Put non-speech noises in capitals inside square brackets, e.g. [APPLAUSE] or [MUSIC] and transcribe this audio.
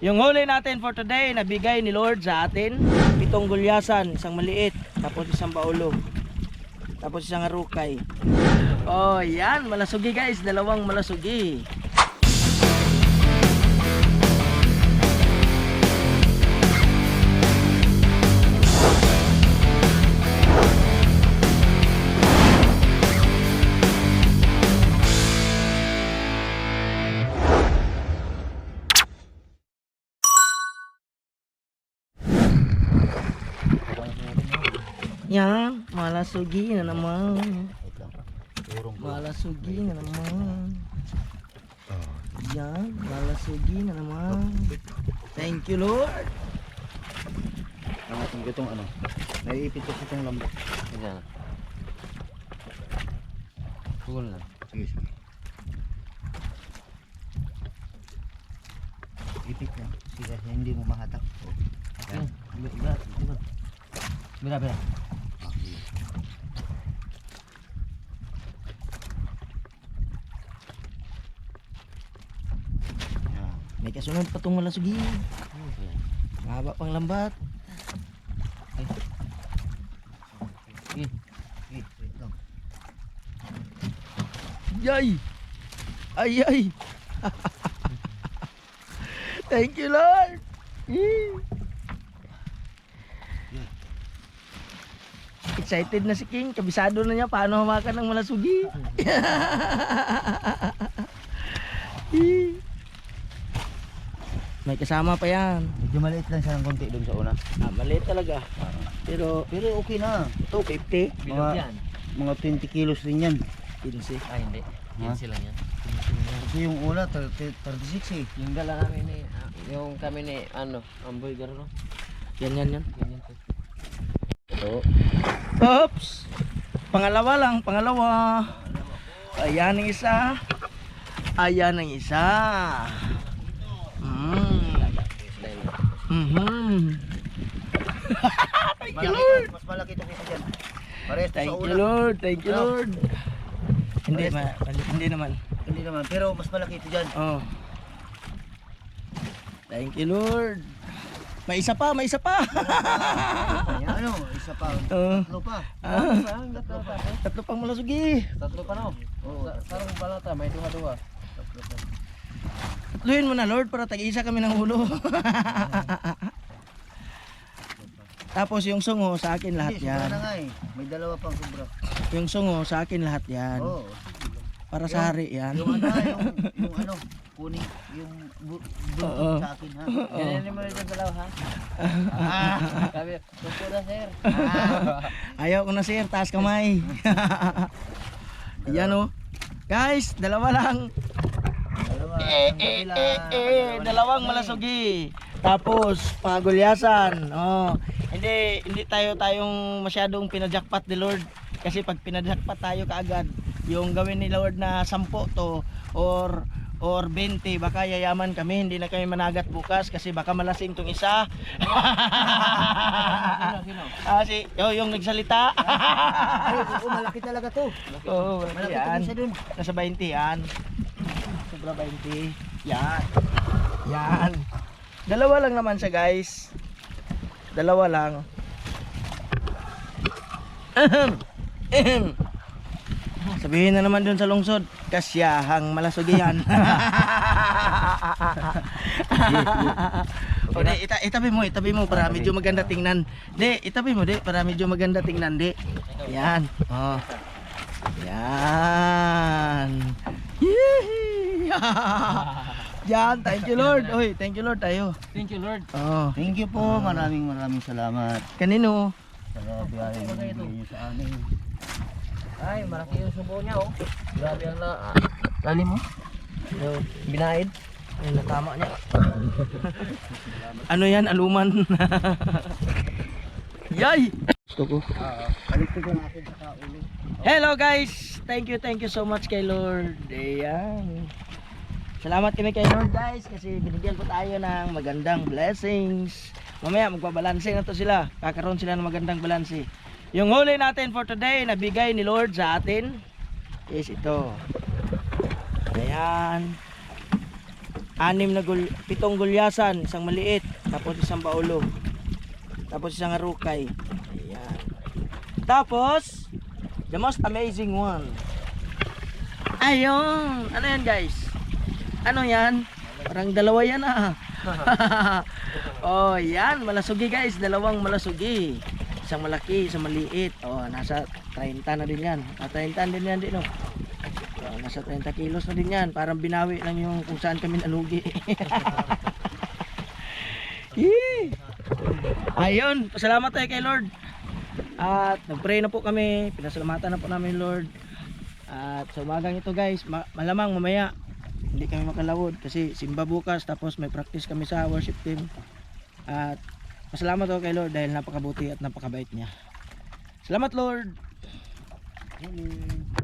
Yung huli natin for today, nabigay ni Lord sa atin. Pitong gulyasan, isang maliit, tapos isang baulo. Tapos isang arukay. Oh, yan, malasugi guys, dalawang malasugi. Yan, malasugi na naman. Malasugi na naman. Yan, malasugi na naman. Thank you Lord. Ang ating itong ano, naiipit ko itong lambot. Ayan. Pugol na. Sige, sige. Ipit lang. Sige, hindi mo mahatak. Ayan. Bira, bira. Bira, bira. Yan. May kasunod pa tong malasugi. Mahaba pang lambat. Wait lang. Yay! Ay, ay! [LAUGHS] Thank you Lord! Excited na si King. Kabisado na niya paano hamakan ng malasugi. [LAUGHS] Yee! May kasama pa yan. Medyo maliit lang siya ng konti doon sa una. Ah, maliit talaga. Pero, Pero okay na. ito, 50. Bilog Mga- yan. Mga 20 kilos rin yan. 15. Ay, hindi. Yan sila yan. Kasi yung una, 30, 36 eh. Yung dala namin ni, ah, yung kami ni, ano, hamburger, no? Yan, yan, yan. Ganyan to. Ito. Oops! Pangalawa lang, pangalawa. Ayan ang isa. Ayan ang isa. Mhm. Thank you, Lord. mas malaki ito kita dyan. Sa Thank you. Lord. Thank you, Ano? Lord. Hindi, ma hindi naman. Hindi naman, pero mas malaki ito dyan. Oh. Thank you, Lord. May isa pa, may isa pa. ano, isa pa. Oh. Tatlo pa. Ah, tatlo pa. tatlo pang malasugi. Tatlo pa, no? Sa- Sarang balata, may duha-duha. Tatlo pa. Tatluhin mo na, Lord, para tag-isa kami ng ulo. Tapos yung sungo, sa akin lahat Hindi, yan. na nga eh. May dalawa pang sobra. Yung sungo, sa akin lahat yan. Oo. Para sa hari yan. Yung ano, yung, yung ano, kuning, yung bu- buntot sa akin ha. Ganyan mo rin sa dalaw, ha? Ah, [LAUGHS] Sabi, tupo na, sir. Ayaw ko na sir, taas kamay. [LAUGHS] Yan oh. Guys, dalawa lang. Dalawa. Eh, eh, eh, eh, dalawang malasugi. Tapos, pangagulyasan. Oh. Hindi, hindi tayo tayong masyadong pinajakpat ni Lord. Kasi pag pinajakpat tayo kaagad, yung gawin ni Lord na 10 to or or 20 baka yayaman kami hindi na kami managat bukas kasi baka malasing tong isa [LAUGHS] ah si oh, yung nagsalita [LAUGHS] Ay, oo, malaki talaga to. Oo, oh, Malaki yan. Nasa 20 yan. Sobra 20. Yan. Yan. Dalawa lang naman siya guys. Dalawa lang. Ahem. Ahem. Sabihin na naman dun sa lungsod, kasyahang malasugi yan. [LAUGHS] o di, ita itabi mo, itabi mo para medyo maganda tingnan. Di, itabi mo di para medyo maganda tingnan di. Yan. Oh. Yan. Yee! [LAUGHS] Yan, thank you Lord. Oy, thank you Lord tayo. Thank you, Lord. Oh, Thank you po. Maraming maraming salamat kanino? sa binigay niyo sa amin. Ay, malaki yung subo niya, oh. Grabe ang la... ah, lalim mo. Yung binaid. Ay, natama niya. [LAUGHS] ano yan, aluman? [LAUGHS] Yay! Gusto ko. Balik ko ng akin sa ulo. Hello guys! Thank you, thank you so much kay Lord. Ayan. Salamat kami kay Lord guys kasi binigyan po tayo ng magandang blessings. Mamaya magbabalanse na to sila. Kakaroon sila ng magandang balanse. Yung huli natin for today na bigay ni Lord sa atin is ito. Ayan. anim na gul pitong gulyasan, isang maliit, tapos isang baulo. Tapos isang arukay. Ayan. Tapos, the most amazing one. Ayun! Ano yan guys? Ano yan? Parang dalawa yan ah. [LAUGHS] oh, yan. Malasugi guys. Dalawang malasugi. Isang malaki, isang maliit. Oh, nasa 30 na din yan. Ah, 30 din yan din oh. Oh, nasa 30 kilos na din yan. Parang binawi lang yung kung saan kami nalugi. [LAUGHS] Yee! Ayun, pasalamat tayo kay Lord. At nagpray na po kami, pinasalamatan na po namin Lord. At sa umagang ito guys, ma- malamang mamaya hindi kami makalawod kasi simba bukas tapos may practice kami sa worship team. At pasalamat ako kay Lord dahil napakabuti at napakabait niya. Salamat Lord. Morning.